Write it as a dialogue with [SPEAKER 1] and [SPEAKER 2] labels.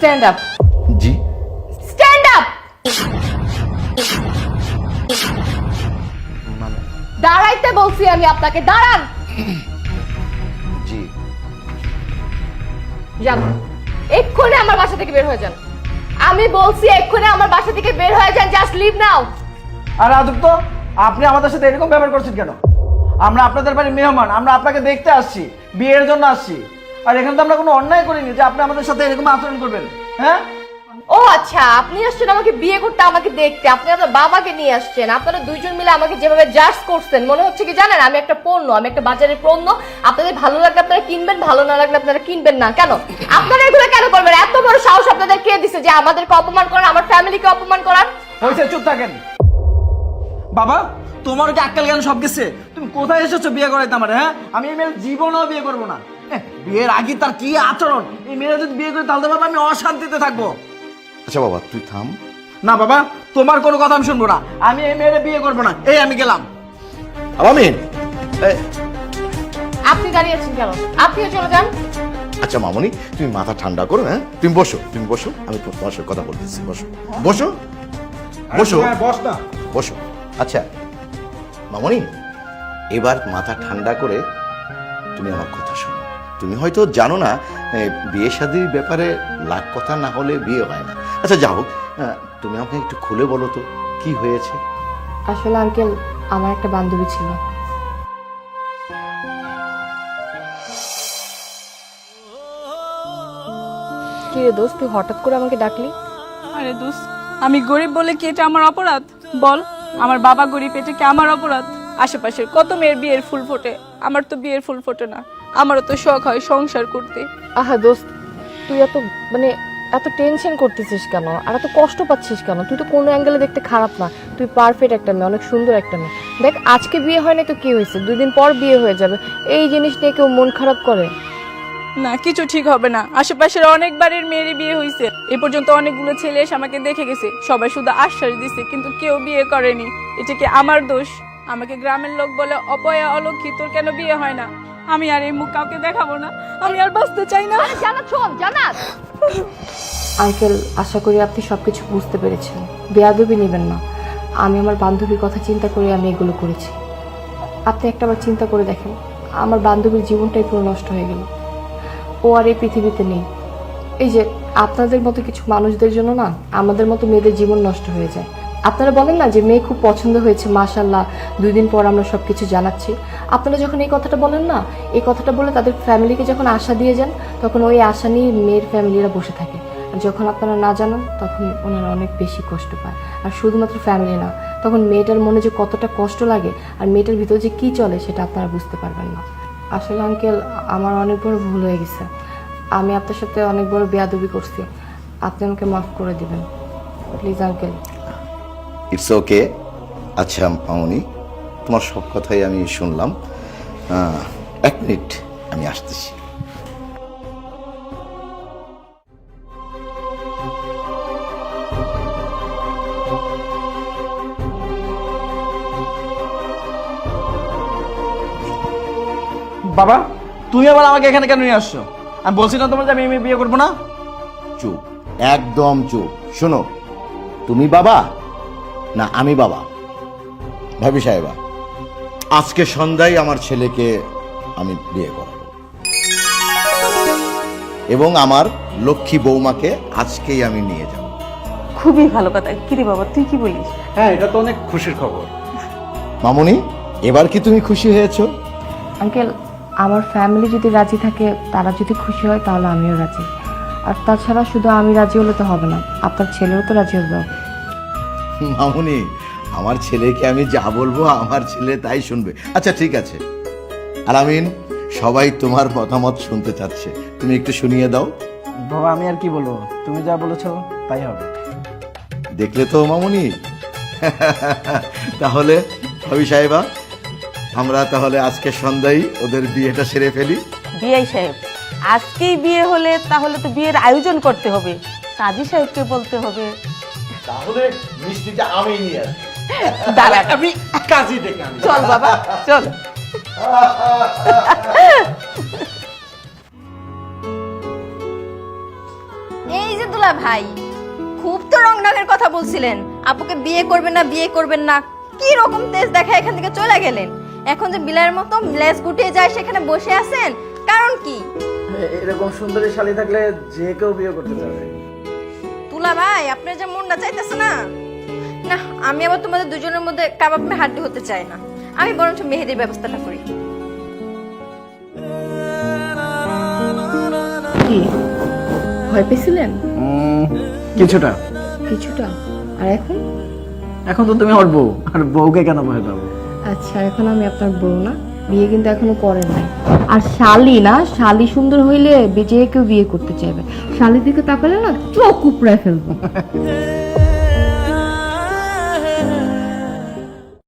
[SPEAKER 1] Stand up
[SPEAKER 2] ji.
[SPEAKER 1] Stand up দাঁড়াইতে বলছি আমি আপনাকে দাঁড়ান।
[SPEAKER 2] জি।
[SPEAKER 1] যান। এক্ষুনি আমার বাসা থেকে বের হয়ে যান। আমি বলছি এক্ষুনি আমার বাসা থেকে বের হয়ে যান জাস্ট লিভ নাও
[SPEAKER 3] আর আদুপ্ত আপনি আমাদের সাথে এরকম ব্যবহার করছেন কেন? আমরা আপনাদের বাড়ির মেহমান আমরা আপনাকে দেখতে আসছি বিয়ের জন্য আসছি। আর এখানে তো আমরা কোনো অন্যায় করিনি যে আপনি আমাদের সাথে এরকম আচরণ করবেন। হ্যাঁ?
[SPEAKER 1] ও আচ্ছা আপনি আসছেন আমাকে বিয়ে করতে আমাকে দেখতে। আপনি আপনার বাবাকে নিয়ে আসছেন। আপনারা দুইজন মিলে আমাকে যেভাবে জাজ করছেন মনে হচ্ছে কি জানেন? আমি একটা পণ্য আমি একটা বাজারের পণ্য। আপনাদের ভালো লাগলে আপনারা কিনবেন ভালো না লাগলে আপনারা কিনবেন না। কেন? আপনারা এগুলো কেন করবেন? এত বড় সাহস আপনাদের কে দিছে যে আমাদেরকে অপমান করার আমার ফ্যামিলিকে অপমান করার?
[SPEAKER 3] হয়েছে চুপ থাকেন। বাবা তোমার কি আক্কাল জ্ঞান সব গেছে? তুমি কোথায় এসেছ বিয়ে করাইতে আমার হ্যাঁ? আমি এই মেয়ের জীবনেও বিয়ে করব না। বিয়ের আগে তার কি আচরণ? এই মেয়েরা যদি বিয়ে করে তাহলে বাবা আমি অশান্তিতে থাকব।
[SPEAKER 2] আচ্ছা বাবা তুই থাম।
[SPEAKER 3] না বাবা তোমার কোনো কথা আমি শুনব না। আমি এই মেয়ের বিয়ে করব না। এই আমি গেলাম।
[SPEAKER 2] আমিন এ,
[SPEAKER 1] আপনি দাঁড়িয়ে আছেন কেন? আপনিও চলে যান।
[SPEAKER 2] আচ্ছা মামনি তুমি মাথা ঠান্ডা করো হ্যাঁ? তুমি বসো তুমি বসো। আমি তোমার সাথে কথা বলতেছি বসো। বসো। বসো।
[SPEAKER 4] বস না।
[SPEAKER 2] বসো। আচ্ছা মামনি এবার মাথা ঠান্ডা করে তুমি আমার তুমি হয়তো জানো না বিয়ে শাদির ব্যাপারে লাখ কথা না হলে বিয়ে হয় না। আচ্ছা যাও তুমি আমাকে একটু খুলে বলো তো কি হয়েছে?
[SPEAKER 1] আসলে আঙ্কেল আমার একটা বান্ধবী ছিল। কি রে দোস্ত তুই হঠাৎ করে আমাকে ডাকলি?
[SPEAKER 5] আরে দোষ আমি গরিব বলে কি এটা আমার অপরাধ? বল আমার বাবা গরিব এটা কি আমার অপরাধ? আশেপাশের কত মেয়ের বিয়ের ফুল ফোটে? আমার তো বিয়ের ফুল ফোটে না। আমারও তো শখ হয় সংসার করতে।
[SPEAKER 1] আহা দোস্ত তুই এত মানে এত টেনশন করতেছিস কেন? আর এত কষ্ট পাচ্ছিস কেন? তুই তো কোনো অ্যাঙ্গেলে দেখতে খারাপ না। তুই পারফেক্ট একটা মেয়ে অনেক সুন্দর একটা মেয়ে। দেখ আজকে বিয়ে হয়নি তো কি হয়েছে? দুই দিন পর বিয়ে হয়ে যাবে। এই জিনিস নিয়ে কেউ মন খারাপ করে?
[SPEAKER 5] না কিছু ঠিক হবে না। আশেপাশের অনেক বাড়ির মেয়েরই বিয়ে হয়েছে এ পর্যন্ত অনেকগুলো ছেলে এসে আমাকে দেখে গেছে। সবাই শুধু আশ্বাস দিছে কিন্তু কেউ বিয়ে করেনি। এটা কি আমার দোষ? আমাকে গ্রামের লোক বলে অপয়া অলক্ষী তোর কেন বিয়ে হয় না? আমি আর এই মুখ কাউকে দেখাবো না। আমি আর বাঁচতে চাই না।
[SPEAKER 1] জানাত শোন জানাত। আঙ্কেল আশা করি আপনি সবকিছু বুঝতে পেরেছেন। বেয়াদবি নেবেন না। আমি আমার বান্ধবীর কথা চিন্তা করে আমি এগুলো করেছি। আপনি একটা বার চিন্তা করে দেখেন আমার বান্ধবীর জীবনটাই পুরো নষ্ট হয়ে গেল। ও আর এই পৃথিবীতে নেই। এই যে আপনাদের মতো কিছু মানুষদের জন্য না আমাদের মতো মেয়েদের জীবন নষ্ট হয়ে যায়। আপনারা বলেন না যে মেয়ে খুব পছন্দ হয়েছে মাশাল্লাহ দুই দিন পর আমরা সব কিছু জানাচ্ছি। আপনারা যখন এই কথাটা বলেন না, এই কথাটা বলে তাদের ফ্যামিলিকে যখন আশা দিয়ে যান, তখন ওই আশা নিয়ে মেয়ের ফ্যামিলিরা বসে থাকে। আর যখন আপনারা না জানান, তখন ওনারা অনেক বেশি কষ্ট পায়। আর শুধুমাত্র ফ্যামিলি না, তখন মেয়েটার মনে যে কতটা কষ্ট লাগে, আর মেয়েটার ভিতরে যে কী চলে, সেটা আপনারা বুঝতে পারবেন না। আসলে আঙ্কেল, আমার অনেক বড় ভুল হয়ে গেছে। আমি আপনার সাথে অনেক বড় বেয়াদবি করছি। আপনি আমাকে মাফ করে দিবেন। Please uncle.
[SPEAKER 2] ইটস ওকে আচ্ছা মামনি তোমার সব কথাই আমি শুনলাম। এক মিনিট আমি আসতেছি।
[SPEAKER 3] বাবা তুমি আবার আমাকে এখানে কেন নিয়ে আসছো? আমি বলছি না তোমার যে আমি বিয়ে করব না?
[SPEAKER 2] চুপ একদম চুপ। শোনো তুমি বাবা না আমি বাবা। ভাবি সাহেবা আজকে সন্ধ্যায় আমার ছেলেকে আমি বিয়ে করাবো। এবং আমার লক্ষ্মী বৌমাকে আজকেই আমি নিয়ে যাব।
[SPEAKER 6] খুবই ভালো কথা। কিরে বাবা তুই কি বলিস?
[SPEAKER 4] হ্যাঁ এটা তো অনেক খুশির খবর।
[SPEAKER 2] মামনি এবার কি তুমি খুশি হয়েছো?
[SPEAKER 1] আঙ্কেল আমার ফ্যামিলি যদি রাজি থাকে তারা যদি খুশি হয় তাহলে আমিও রাজি। আর তাছাড়া শুধু আমি রাজি হলে তো হবে না। আপনার ছেলেও তো রাজি হতে হবে।
[SPEAKER 2] মামুনি আমার ছেলেকে আমি যা বলব আমার ছেলে তাই শুনবে। আচ্ছা ঠিক আছে। আর আমিন সবাই তোমার মতামত শুনতে চাচ্ছে। তুমি একটু শুনিয়ে দাও।
[SPEAKER 3] বাবা আমি আর কি বলব? তুমি যা বলেছ তাই হবে।
[SPEAKER 2] দেখলে তো মামুনি। তাহলে ভাবি সাহেবা আমরা তাহলে আজকে সন্ধ্যায় ওদের বিয়েটা সেরে ফেলি।
[SPEAKER 6] বিআই সাহেব আজকেই বিয়ে হলে তাহলে তো বিয়ের আয়োজন করতে হবে। কাজী সাহেবকে বলতে হবে।
[SPEAKER 2] তাহলে মিষ্টিটা আমি নিয়ে আসি
[SPEAKER 6] দাঁড়া।
[SPEAKER 4] আমি কাজই ডেকে আনি।
[SPEAKER 6] চল বাবা চল।
[SPEAKER 7] এই যে দুলা ভাই খুব তো রং কথা বলছিলেন। আপুকে বিয়ে করবেন না বিয়ে করবেন না। কি রকম তেজ দেখা এখান থেকে চলে গেলেন? এখন যে বিলাইয়ের মতো লেজ গুটিয়ে যায় সেখানে বসে আছেন কারণ কি?
[SPEAKER 3] এরকম সুন্দরী শালী থাকলে যে কেউ বিয়ে করতে চাবে
[SPEAKER 7] তুলা ভাই আপনার যে মনটা চাইতেছে না? না আমি আবার তোমাদের দুজনের মধ্যে কাবাব মে হাড্ডি হতে চাই না। আমি বরঞ্চ মেহেদির ব্যবস্থাটা করি।
[SPEAKER 1] কি? ভয় পেয়েছিলেন?
[SPEAKER 3] কিছুটা।
[SPEAKER 1] কিছুটা? আর এখন?
[SPEAKER 3] এখন তো তুমি আমার বউ আর বউকে কেন ভয় পাবো?
[SPEAKER 1] আচ্ছা এখন আমি আপনার বউ না। বিয়ে কিন্তু এখনও করে নাই। আর শালি না শালি সুন্দর হইলে যে কেউ বিয়ে করতে চাইবে। শালির দিকে তাকালে না চোখ উপড়ায় ফেলব।